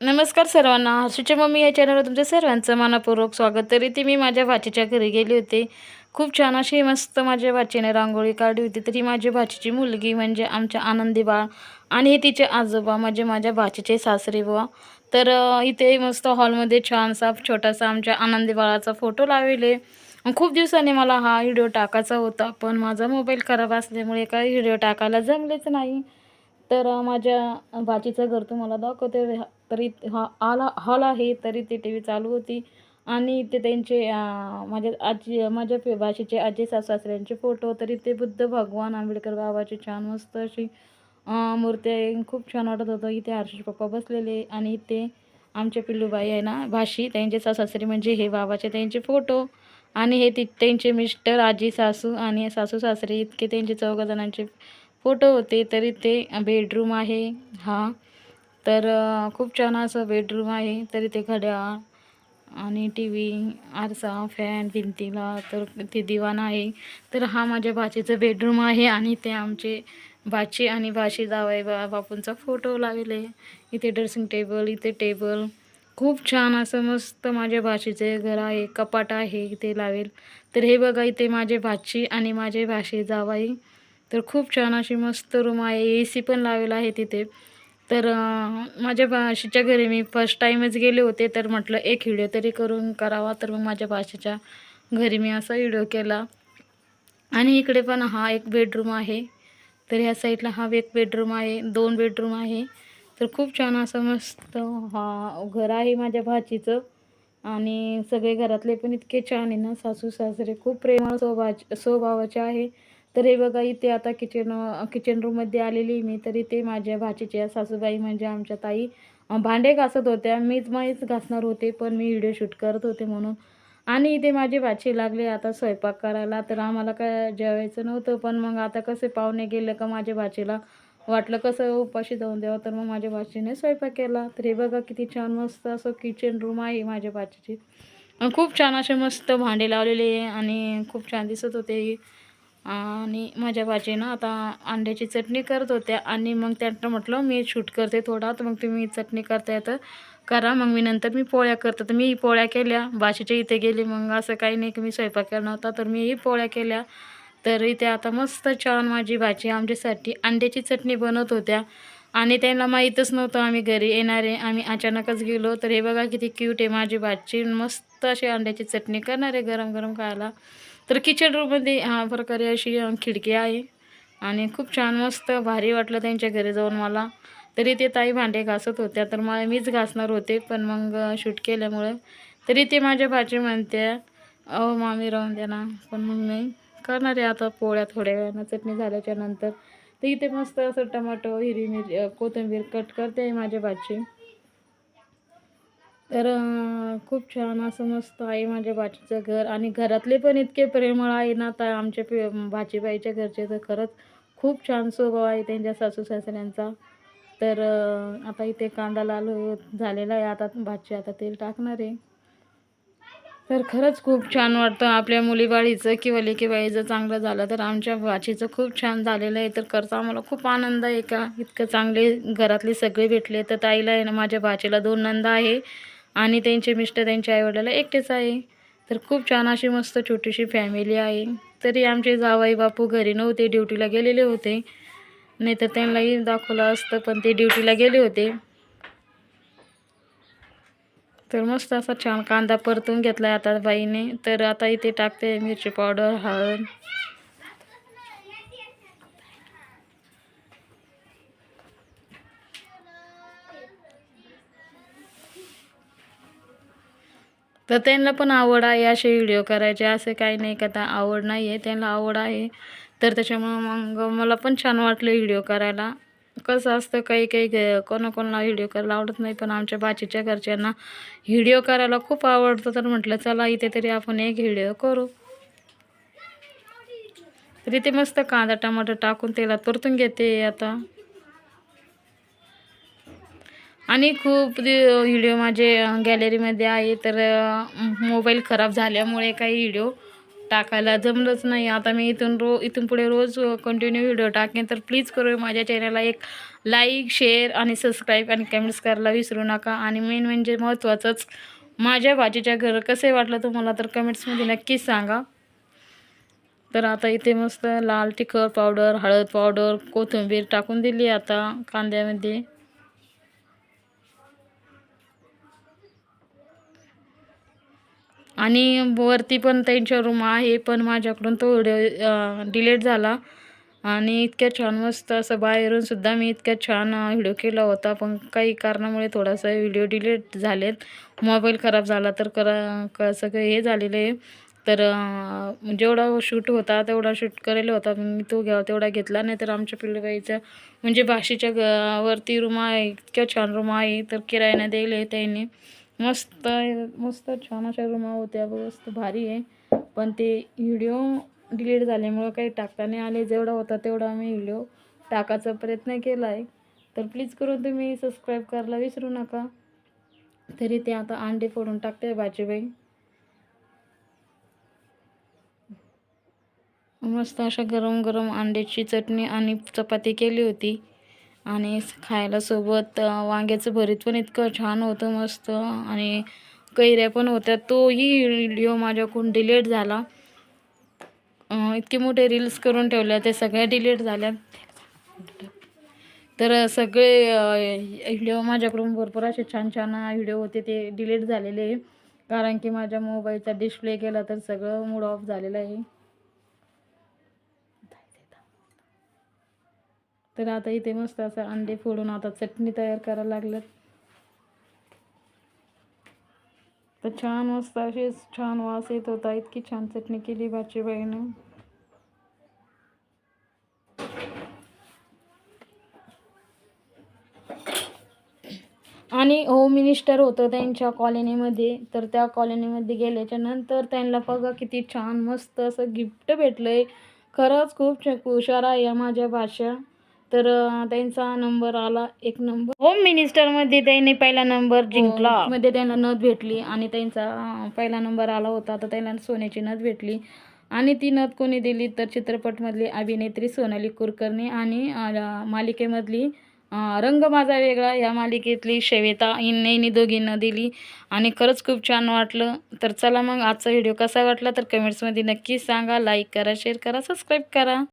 नमस्कार सर्वांना. हर्षूच्या मम्मी या चॅनलवर तुमचं सर्वांचं मनापूर्वक स्वागत. तरी ती मी माझ्या भाचीच्या घरी गेली होते. खूप छान अशी मस्त माझ्या भाचीने रांगोळी काढली होती. तरी माझी भाचीची मुलगी म्हणजे आमच्या आनंदी बाळ आणि हे तिचे आजोबा म्हणजे माझ्या भाचीचे सासरे बुवा. तर इथे मस्त हॉलमध्ये छानसा छोटासा आमच्या आनंदी बाळाचा फोटो लावले खूप दिवसांनी मला हा व्हिडिओ टाकायचा होता. पण माझा मोबाईल खराब असल्यामुळे काही व्हिडिओ टाकायला जमलेच नाही. तर माझ्या भाचीचं घर तुम्हाला दाखवते. तरी हा आला हॉल आहे तरी ती टी व्ही चालू होती. आणि ते त्यांचे माझ्या आजी माझ्या भाषेचे आजी सासऱ्यांचे फोटो तरी ते बुद्ध भगवान आंबेडकर बाबाची छान मस्त अशी मूर्ती आहे. खूप छान वाटत होतं. इथे हर्षद पप्पा बसलेले आणि इथे आमचे पिल्लूबाई आहे ना भाशी त्यांचे सासरे म्हणजे हे बाबाचे त्यांचे फोटो आणि हे ति त्यांचे मिस्टर आजी सासू आणि सासू सासरे इतके त्यांचे चौघ जणांचे फोटो होते तरी ते बेडरूम आहे हा. तर खूप छान असं बेडरूम आहे तरी ते घड्याळ आणि टी व्ही आरसा फॅन भिंतीला तर ते दिवाण आहे. तर हा माझ्या भाचीचं बेडरूम आहे आणि ते आमचे भाची आणि भाशी जावाई बा बापूंचा फोटो लावले. इथे ड्रेसिंग टेबल इथे टेबल खूप छान असं मस्त माझ्या भाषेचे घर आहे कपाट आहे इथे लावेल. तर हे बघा इथे माझे भाची आणि माझे भाषे जावाई. तर खूप छान अशी मस्त रूम आहे. ए सी पण लावेला आहे तिथे. तर माझ्या भाषेच्या घरी मी फर्स्ट टाईमच गेले होते तर म्हटलं एक व्हिडिओ तरी करून करावा. तर मग माझ्या भाषेच्या घरी मी असा व्हिडिओ केला. आणि इकडे पण हा एक बेडरूम आहे. तर ह्या साईडला हा एक बेडरूम आहे दोन बेडरूम आहे. तर खूप छान असं मस्त हा घर आहे माझ्या भाचीचं. आणि सगळे घरातले पण इतके छान आहे ना सासू सासरे खूप प्रेमळ स्वभाच स्वभावाचे आहे. तर हे बघा इथे आता किचन किचन रूममध्ये आलेली मी. तर इथे माझ्या भाचीच्या सासूबाई म्हणजे आमच्या ताई. भांडे घासत होत्या. मीच माहीच घासणार होते पण मी व्हिडिओ शूट करत होते म्हणून. आणि इथे माझी भाची लागली आता स्वयंपाक करायला. तर आम्हाला काय जेवायचं नव्हतं पण मग आता कसे पाहुणे गेले का माझ्या भाचीला वाटलं कसं उपाशी जाऊन द्यावं. तर मग माझ्या भाचीने स्वयंपाक केला. तर हे बघा किती छान मस्त असं किचन रूम आहे माझ्या भाचीची. खूप छान असे मस्त भांडे लावलेले आणि खूप छान दिसत होते. आणि माझ्या भाची ना आता अंड्याची चटणी करत होत्या. आणि मग त्यांना म्हटलं मी शूट करते थोडा तर मग तुम्ही चटणी करता येतं. करा मग मी नंतर मी पोळ्या करते. तर मी पोळ्या केल्या. भाषेच्या इथे गेली मग असं काही नाही की मी स्वयंपाक केला नव्हता तर मीही पोळ्या केल्या. तर इथे आता मस्त छान माझी भाजी आमच्यासाठी. अंड्याची चटणी बनवत होत्या. आणि त्यांना माहीतच नव्हतं आम्ही घरी येणारे. आम्ही अचानकच गेलो. तर हे बघा किती क्यूट आहे माझी भाजी मस्त अशी अंड्याची चटणी करणार आहे गरम गरम खायला. तर किचन रूममध्ये हा प्रकारे अशी खिडकी आहे. आणि खूप छान मस्त भारी वाटलं त्यांच्या घरी जाऊन मला. तरी ते ताई भांडे घासत होत्या तर मला मीच घासणार होते पण मग शूट केल्यामुळं. तरी ते माझ्या भाजी म्हणते अहो मामी राहून द्या ना. पण मग मी करणार आहे आता पोळ्या थोड्या वेळानं चटणी झाल्याच्यानंतर. तर इथे मस्त असं टमाटो हिरवी मिरची कोथिंबीर कट करते आहे माझ्या भाजी तर खूप छान असं मस्त आहे माझ्या भाचीचं घर आणि घरातले पण इतके प्रेमळ आहे ना आता आमच्या पे भाचीबाईच्या घरचे तर खरंच खूप छान स्वभाव आहे त्यांच्या सासू सासऱ्यांचा. तर आता इथे कांदा लाल हो, झालेला आहे. आता भाची आता तेल टाकणार आहे. तर खरंच खूप छान वाटतं आपल्या मुलीबाळीचं किंवा लेकीबाळीचं चांगलं झालं तर आमच्या भाचीचं खूप छान झालेलं आहे. तर करता आम्हाला खूप आनंद आहे का? इतकं चांगले घरातले सगळे भेटले. तर ताईला आहे ना माझ्या भाचीला दोन नंद आहे. आणि त्यांचे मिस्टर त्यांच्या आईवडिला एकटेच आहे. तर खूप छान अशी मस्त छोटीशी फॅमिली आहे. तरी आमचे जावाई बापू घरी नव्हते ड्युटीला गेलेले होते. नाही तर त्यांनाही दाखवलं असतं पण ते ड्युटीला गेले होते. तर मस्त असा छान कांदा परतून घेतला आहे आता बाईने. तर आता इथे टाकते मिरची पावडर हळद. तर त्यांना पण आवड आहे असे व्हिडिओ करायचे. असे काही नाही का त्या आवड नाही आहे त्यांना आवड आहे. तर त्याच्यामुळं मग मला पण छान वाटलं व्हिडिओ करायला. कसं असतं काही काही कोणाकोणाला व्हिडिओ करायला आवडत नाही पण आमच्या बाचीच्या घरच्यांना व्हिडिओ करायला खूप आवडतं. तर म्हटलं चला इथे तरी आपण एक व्हिडिओ करू. तर इथे मस्त कांदा टमाटर टाकून तेलात परतून घेते आता. आणि खूप व्हिडिओ माझे गॅलरीमध्ये आहे तर मोबाईल खराब झाल्यामुळे काही व्हिडिओ टाकायला जमलंच नाही. आता मी इथून रो इथून पुढे रोज कंटिन्यू व्हिडिओ टाकेन तर प्लीज करू माझ्या चॅनलला एक लाईक शेअर आणि सबस्क्राईब आणि कमेंट्स करायला विसरू नका. आणि मेन म्हणजे महत्त्वाचंच माझ्या भाजीच्या घर कसे वाटलं तुम्हाला तर कमेंट्समध्ये नक्कीच सांगा. तर आता इथे मस्त लाल तिखट पावडर हळद पावडर कोथिंबीर टाकून दिली आता कांद्यामध्ये. आणि वरती पण त्यांच्या रूम आहे पण माझ्याकडून तो व्हिडिओ डिलीट झाला. आणि इतक्या छान मस्त असं बाहेरून सुद्धा मी इतक्या छान व्हिडिओ केला होता. पण काही कारणामुळे थोडासा व्हिडिओ डिलीट झालेत. मोबाईल खराब झाला तर करा कसं हे झालेलं आहे. तर जेवढा शूट होता तेवढा शूट करेल होता. मी तो घ्या तेवढा घेतला नाही तर आमच्या पिल्लबाईच्या म्हणजे भाषेच्या वरती रूम आहे इतक्या छान रूम आहे. तर किरायाने दिले त्यांनी. मस्त मस्त छान अशा रूमा होत्या मस्त भारी आहे. पण ते व्हिडिओ डिलीट झाल्यामुळं काही टाकता नाही आले जेवढा होता तेवढा आम्ही व्हिडिओ टाकायचा प्रयत्न केला आहे तर प्लीज करून तुम्ही सबस्क्राईब करायला विसरू नका. तरी ते आता अंडे फोडून टाकते भाजीबाई. मस्त अशा गरम गरम अंड्याची चटणी आणि चपाती केली होती. आणि खायला सोबत वांग्याचं भरीत पण इतकं छान होतं मस्त. आणि कैऱ्या पण होत्या. तोही व्हिडिओ माझ्याकडून डिलीट झाला. इतके मोठे रील्स करून ठेवल्या ते सगळ्या डिलीट झाल्या. तर सगळे व्हिडिओ माझ्याकडून भरपूर असे छान छान व्हिडिओ होते ते डिलीट झालेले. कारण की माझ्या मोबाईलचा डिस्प्ले केला तर सगळं मूड ऑफ झालेलं आहे. तर आता इथे मस्त असं अंडे फोडून आता चटणी तयार करायला लागलं तर छान मस्त असेच छान वास येत होता. इतकी छान चटणी केली बाचीबाईनं आणि होम मिनिस्टर होतं त्यांच्या कॉलनीमध्ये तर त्या कॉलनीमध्ये गेल्याच्यानंतर त्यांना बघा किती छान मस्त असं गिफ्ट भेटलं आहे खरंच खूप छ- हुशार आहे या माझ्या भाषा तर त्यांचा नंबर आला एक नंबर. होम मिनिस्टरमध्ये त्यांनी पहिला नंबर जिंकला. मध्ये त्यांना नथ भेटली आणि त्यांचा पहिला नंबर आला होता. तर त्यांना सोन्याची नथ भेटली आणि ती नथ कोणी दिली? तर चित्रपटमधली अभिनेत्री सोनाली कुलकर्णी आणि मालिकेमधली रंग माझा वेगळा. या मालिकेतली शेवेता यांनी दोघींना दिली आणि खरंच खूप छान वाटलं. तर चला मग आजचा व्हिडिओ कसा वाटला? तर कमेंट्समध्ये नक्कीच सांगा. लाईक करा शेअर करा सबस्क्राईब करा.